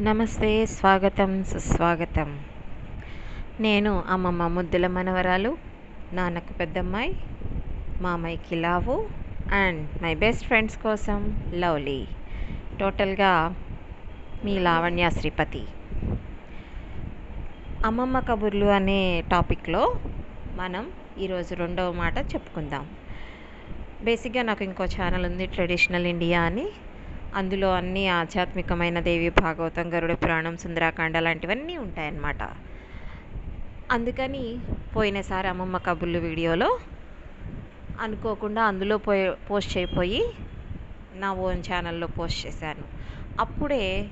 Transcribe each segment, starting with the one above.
నమస్తే స్వాగతం సుస్వాగతం. నేను అమ్మమ్మ ముద్దుల మనవరాలు నాన్నకు పెద్దమ్మాయి మామయ్యకి love and my best friends కోసం లవ్లీ. టోటల్గా మీ లావణ్య శ్రీపతి. అమ్మమ్మ కబుర్లు అనే టాపిక్లో మనం ఈరోజు రెండవ మాట చెప్పుకుందాం. బేసిక్గా నాకు ఇంకో ఛానల్ ఉంది ట్రెడిషనల్ ఇండియా అని. అందులో అన్ని ఆధ్యాత్మికమైన దేవి భాగవతం గరుడ పురాణం సుందరాకాండ లాంటివన్నీ ఉంటాయన్నమాట. అందుకని పోయినసారి అమ్మమ్మ కబుర్లు వీడియోలో అనుకోకుండా అందులో పోయి పోస్ట్ అయిపోయి నా ఓన్ ఛానల్లో పోస్ట్ చేశాను. అప్పుడే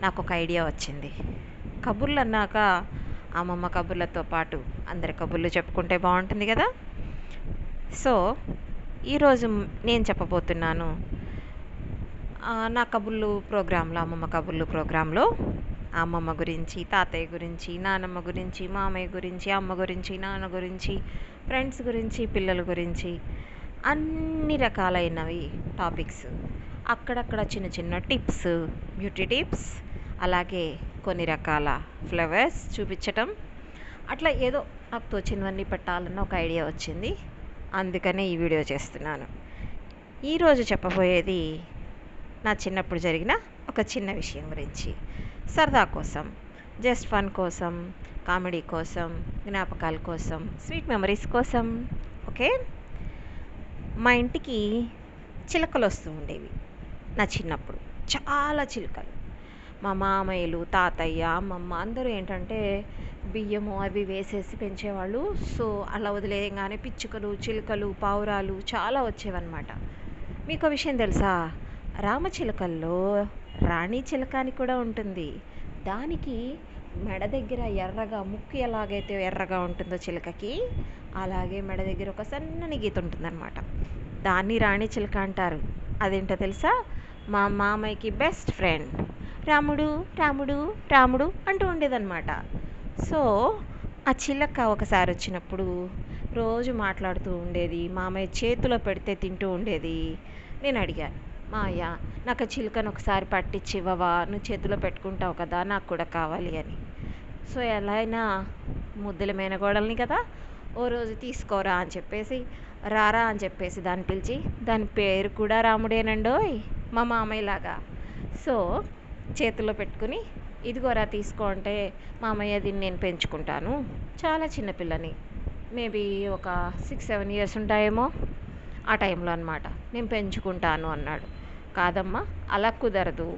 నాకు ఒక ఐడియా వచ్చింది. కబుర్లు అన్నాక అమ్మమ్మ కబుర్లతో పాటు అందరి కబుర్లు చెప్పుకుంటే బాగుంటుంది కదా? సో ఈరోజు నేను చెప్పబోతున్నాను నా కబుర్లు ప్రోగ్రాంలో అమ్మమ్మ కబుర్లు ప్రోగ్రాంలో అమ్మమ్మ గురించి తాతయ్య గురించి నానమ్మ గురించి మామయ్య గురించి అమ్మ గురించి నాన్న గురించి ఫ్రెండ్స్ గురించి పిల్లల గురించి అన్ని రకాలైనవి టాపిక్స్. అక్కడక్కడ చిన్న చిన్న టిప్స్ బ్యూటీ టిప్స్ అలాగే కొన్ని రకాల ఫ్లవర్స్ చూపించటం. అట్లా ఏదో నాకు తోచినవన్నీ పెట్టాలన్న ఒక ఐడియా వచ్చింది. అందుకనే ఈ వీడియో చేస్తున్నాను. ఈరోజు చెప్పబోయేది నా చిన్నప్పుడు జరిగిన ఒక చిన్న విషయం గురించి. సరదా కోసం జస్ట్ ఫన్ కోసం కామెడీ కోసం జ్ఞాపకాల కోసం స్వీట్ మెమరీస్ కోసం ఓకే మా ఇంటికి చిలకలు వస్తూ ఉండేవి నా చిన్నప్పుడు. చాలా చిలుకలు. మా మామయ్యలు తాతయ్య అమ్మమ్మ అందరూ ఏంటంటే బియ్యము అవి వేసేసి పెంచేవాళ్ళు. సో అలా వదిలేయగానే పిచ్చుకలు చిలుకలు పావురాలు చాలా వచ్చేవన్నమాట. మీకు విషయం తెలుసా? రామచిలుకల్లో రాణి చిలుక అని కూడా ఉంటుంది. దానికి మెడ దగ్గర ఎర్రగా ముక్కు ఎలాగైతే ఎర్రగా ఉంటుందో చిలుకకి అలాగే మెడ దగ్గర ఒక సన్నని గీత ఉంటుందన్నమాట. దాన్ని రాణి చిలుక అంటారు. అదేంటో తెలుసా? మా మామయ్యకి బెస్ట్ ఫ్రెండ్. రాముడు రాముడు రాముడు అంటూ ఉండేదన్నమాట. సో ఆ చిలక ఒకసారి వచ్చినప్పుడు రోజు మాట్లాడుతూ ఉండేది మామయ్య చేతిలో పెడితే తింటూ ఉండేది. నేను అడిగాను మాయ నాకు ఆ చిలుకను ఒకసారి పట్టించి ఇవ్వవా నువ్వు చేతిలో పెట్టుకుంటావు కదా నాకు కూడా కావాలి అని. సో ఎలా అయినా ముద్దుల మేనగోడల్ని కదా ఓ రోజు తీసుకోరా అని చెప్పేసి రారా అని చెప్పేసి దాన్ని పిలిచి దాని పేరు కూడా రాముడేనండోయ్ మా మామయ్యలాగా. సో చేతిలో పెట్టుకుని ఇదిగోరా తీసుకో అంటే మామయ్య దీన్ని నేను పెంచుకుంటాను. చాలా చిన్నపిల్లని మేబీ ఒక సిక్స్ సెవెన్ ఇయర్స్ ఉంటాయేమో ఆ టైంలో అనమాట నేను పెంచుకుంటాను అన్నాడు. కాదమ్మా అలా కుదరదు.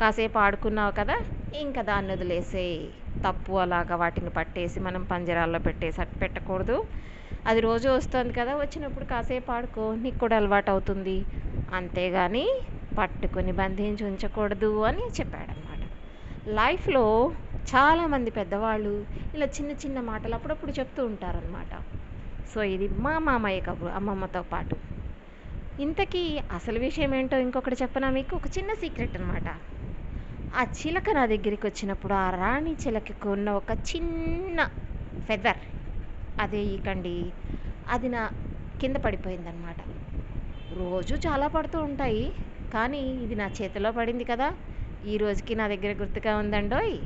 కాసేపు ఆడుకున్నావు కదా ఇంకా దాన్ని వదిలేసేయి తప్పు అలాగా వాటిని పట్టేసి మనం పంజరాల్లో పెట్టేసి అట్టు పెట్టకూడదు. అది రోజు వస్తుంది కదా వచ్చినప్పుడు కాసేపు ఆడుకో నీకు కూడా అలవాటు అవుతుంది. అంతేగాని పట్టుకొని బంధించి ఉంచకూడదు అని చెప్పాడనమాట లైఫ్లో చాలామంది పెద్దవాళ్ళు ఇలా చిన్న చిన్న మాటలు అప్పుడప్పుడు చెప్తూ ఉంటారనమాట సో ఇది మా మామయ్య కబురు అమ్మమ్మతో పాటు. ఇంతకీ అసలు విషయం ఏంటో ఇంకొకటి చెప్పనా మీకు? ఒక చిన్న సీక్రెట్ అనమాట ఆ చిలక నా దగ్గరికి వచ్చినప్పుడు ఆ రాణి చిలకకు ఉన్న ఒక చిన్న ఫెదర్. అదే ఈకండి అది నా కింద పడిపోయిందనమాట రోజు చాలా పడుతూ ఉంటాయి కానీ ఇది నా చేతిలో పడింది కదా. ఈ రోజుకి నా దగ్గర గుర్తుగా ఉందండోయ్?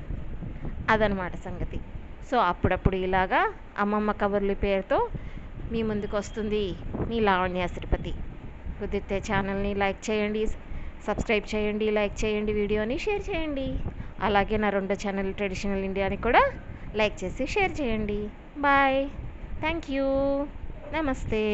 అదనమాట సంగతి. సో అప్పుడప్పుడు ఇలాగా అమ్మమ్మ కబుర్లు పేరుతో మీ ముందుకు వస్తుంది మీ లావణ్య శ్రీపతి కుదిరితే ఛానల్ని లైక్ చేయండి సబ్స్క్రైబ్ చేయండి లైక్ చేయండి వీడియోని షేర్ చేయండి. అలాగే నా రెండో ఛానల్ ట్రెడిషనల్ ఇండియాని కూడా లైక్ చేసి షేర్ చేయండి. బాయ్. Thank you. నమస్తే.